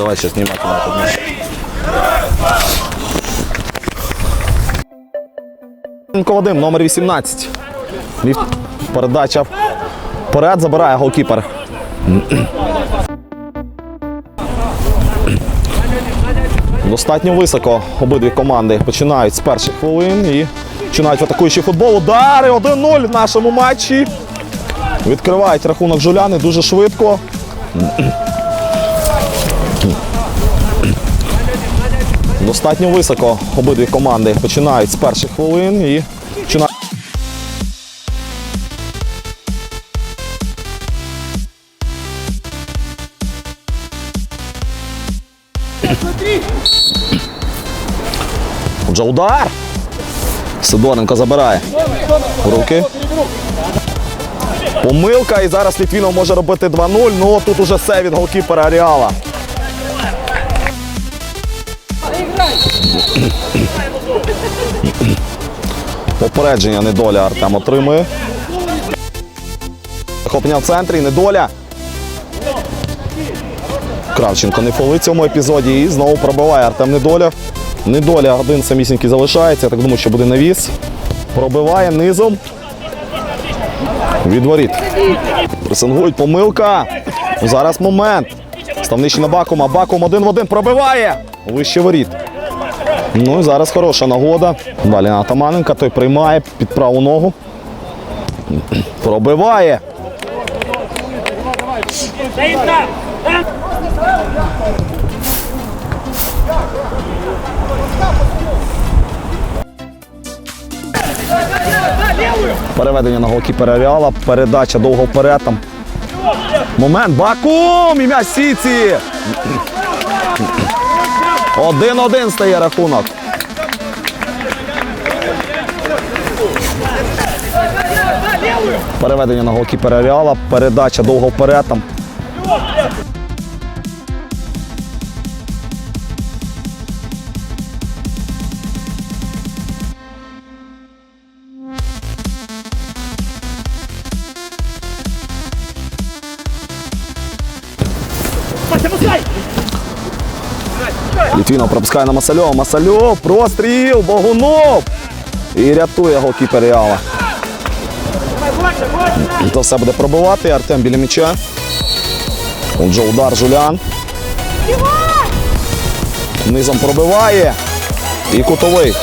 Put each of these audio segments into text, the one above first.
давай сейчас внимательно поднесу. Вадим, номер 18. Передача вперед забирає голкіпер. Достатньо високо обидві команди починають з перших хвилин і починають в атакуючий футбол. Удари 1-0 в нашому матчі. Відкривають рахунок жуляни дуже швидко. Достатньо високо обидві команди починають з перших хвилин і починають. Отже, удар. Сидоренко забирає. Руки. Помилка, і зараз Літвінов може робити 2-0, ну тут уже все від голкіпера Аріала. Попередження недоля Артем отримує. Захоплення в центрі, недоля. Кравченко не фолить в цьому епізоді і знову пробиває Артем Недоля. Недоля один самісінький залишається. Я так думаю, що буде навіс. Пробиває низом. Від воріт. Пресингують помилка. Зараз момент. Ставничий на Бакума. Бакум один в один пробиває. Вище воріт. Ну і зараз хороша нагода. Далі Атаманенка. Той приймає під праву ногу. Пробиває. Переведення на голкіпера Реала. Передача довго вперед. Там. Момент. Бакум! І м'яч Сіці. Один-один стає рахунок. Переведення на голкіпера Реала. Передача довго вперед. Там. Літвінов пропускає на Масальова. Масальов, простріл, Богунов. І рятує голкіпер Реала. Це все буде пробивати. Артем біля м'яча. Отже, удар Жулян. Низом пробиває. І кутовий.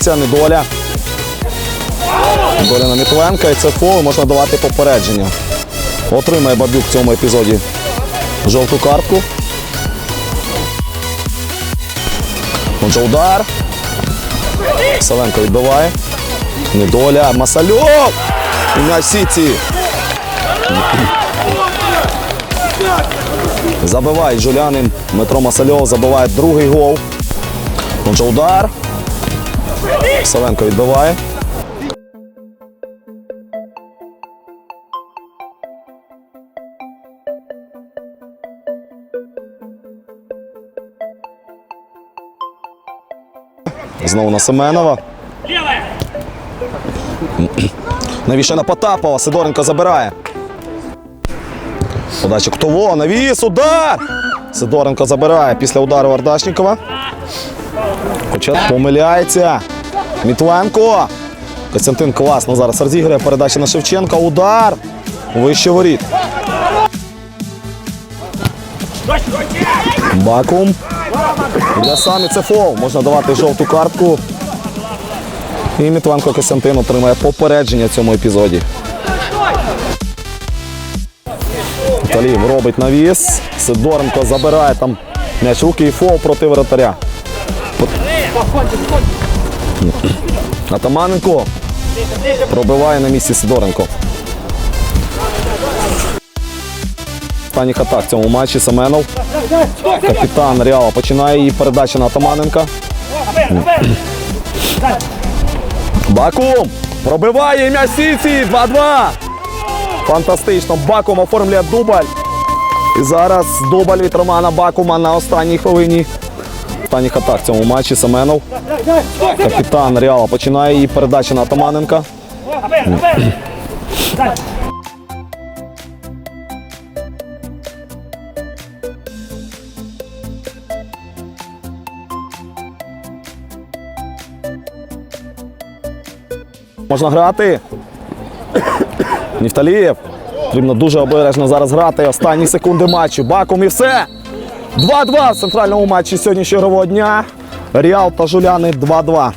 Це недоля. Доля на Мітленка і це фол, можна давати попередження. Отримає Бабюк в цьому епізоді жовту картку. Отже, удар. Саленко відбиває. Недоля. Масальов. І м'яч Сіці. Забиває Жулянин. Дмитро Масальов забиває другий гол. Отже, удар. Саленко відбиває. Знову на Семенова. Навіщо на Потапова. Сидоренко забирає. Подача Ктово. Навіс. Удар! Сидоренко забирає після удару Вардашнікова. Хоча помиляється. Мітленко. Костянтин класно зараз розіграє. Передача на Шевченка. Удар. Вище воріт. Бакум. Для самі це фол. Можна давати жовту картку. І Мітленко Костянтин отримає попередження в цьому епізоді. Талів робить навіс. Сидоренко забирає там м'яч руки і фол проти воротаря. Атаманенко пробиває на місці Сидоренко. Останніх атак в цьому матчі Семенов. Капітан Реала починає її передача на Атаманенка. Бакум пробиває ім'я Сіці 2-2. Фантастично. Бакум оформлює дубль. І зараз дубль від Романа Бакума на останній хвилині. Останніх атак в цьому матчі Семенов. Капітан Реала починає її передача на Атаманенка. Можна грати. Нефталієв. Потрібно дуже обережно зараз грати. Останні секунди матчу. Бакум і все. 2-2 в центральному матчі сьогоднішнього дня. Реал та Жуляни 2-2.